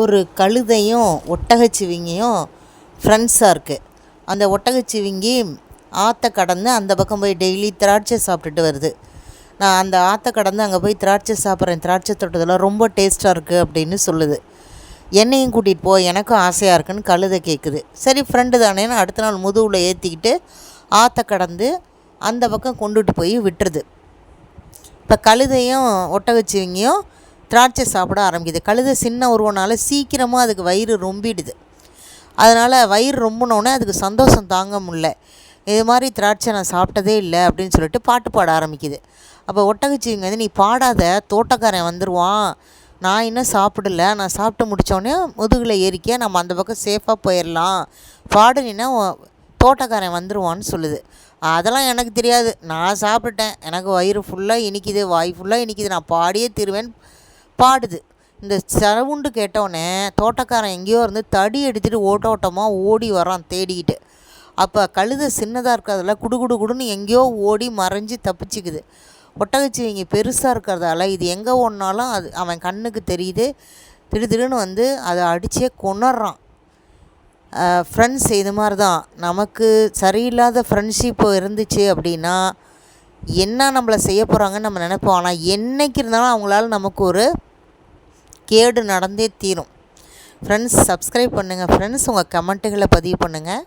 ஒரு கழுதையும் ஒட்டகச்சிவிங்கியும் ஃப்ரெண்ட்ஸாக இருக்குது அந்த ஒட்டகச்சிவிங்கி ஆற்ற கடந்து அந்த பக்கம் போய் டெய்லி திராட்சை சாப்பிட்டுட்டு வருது. நான் அந்த ஆற்ற கடந்து அங்கே போய் திராட்சை சாப்பிட்றேன். திராட்சை தோட்டத்தில் ரொம்ப டேஸ்ட்டாக இருக்குது அப்படின்னு சொல்லுது. என்னையும் கூட்டிகிட்டு போ எனக்கும் ஆசையாக இருக்குன்னு கழுதை கேட்குது சரி ஃப்ரெண்டு தானேன்னு அடுத்த நாள் முதுகில் ஏற்றிக்கிட்டு ஆற்ற கடந்து அந்த பக்கம் கொண்டுட்டு போய் விட்டுருது. இப்போ கழுதையும் ஒட்டகச்சிவிங்கியும் திராட்சை சாப்பிட ஆரம்பிக்குது. கழுத சின்ன உருவனால சீக்கிரமாக அதுக்கு வயிறு ரொம்பிடுது. அதனால் வயிறு ரொம்பினோடனே அதுக்கு சந்தோஷம் தாங்க முடில இது மாதிரி திராட்சை நான் சாப்பிட்டதே இல்லை அப்படின்னு சொல்லிட்டு பாட்டு பாட ஆரம்பிக்குது. அப்போ ஒட்டகச்சிவிங்க வந்து நீ பாடாத தோட்டக்காரன் வந்துடுவான் நான் இன்னும் சாப்பிடல. நான் சாப்பிட்டு முடித்தோடனே முதுகில் ஏறிக்க நம்ம அந்த பக்கம் சேஃபாக போயிடலாம் பாடுனா தோட்டக்காரன் வந்துடுவான்னு சொல்லுது. அதெல்லாம் எனக்கு தெரியாது. நான் சாப்பிட்டேன் எனக்கு வயிறு ஃபுல்லாக இனிக்குது. வாய் ஃபுல்லாக இனிக்குது. நான் பாடியே திருவேன். பாடுது இந்த சவுண்டு கேட்டோடனே தோட்டக்காரன் எங்கேயோ இருந்து தடி எடுத்துகிட்டு ஓட்ட ஓட்டமாக ஓடி வரான் தேடிக்கிட்டு. அப்போ கழுதை சின்னதாக இருக்கிறதுல குடு குடு குடுன்னு எங்கேயோ ஓடி மறைஞ்சு தப்பிச்சுக்குது. ஒட்டகச்சிவிங்க பெருசாக இருக்கிறதால இது எங்கே ஒன்றாலும் அது அவன் கண்ணுக்கு தெரியுது. திடு திடுன்னு வந்து அதை அடித்தே கொணர்றான் ஃப்ரெண்ட்ஸ் இது மாதிரி தான் நமக்கு சரியில்லாத ஃப்ரெண்ட்ஷிப்பு இருந்துச்சு அப்படின்னா என்ன நம்மளை செய்ய போகிறாங்கன்னு நம்ம நினைப்போம். ஆனால் என்றைக்கு இருந்தாலும் அவங்களால நமக்கு ஒரு கேடு நடந்தே தீரும். ஃப்ரெண்ட்ஸ் சப்ஸ்கிரைப் பண்ணுங்கள் ஃப்ரெண்ட்ஸ் உங்கள் கமெண்ட்டுகளை பதிவு பண்ணுங்கள்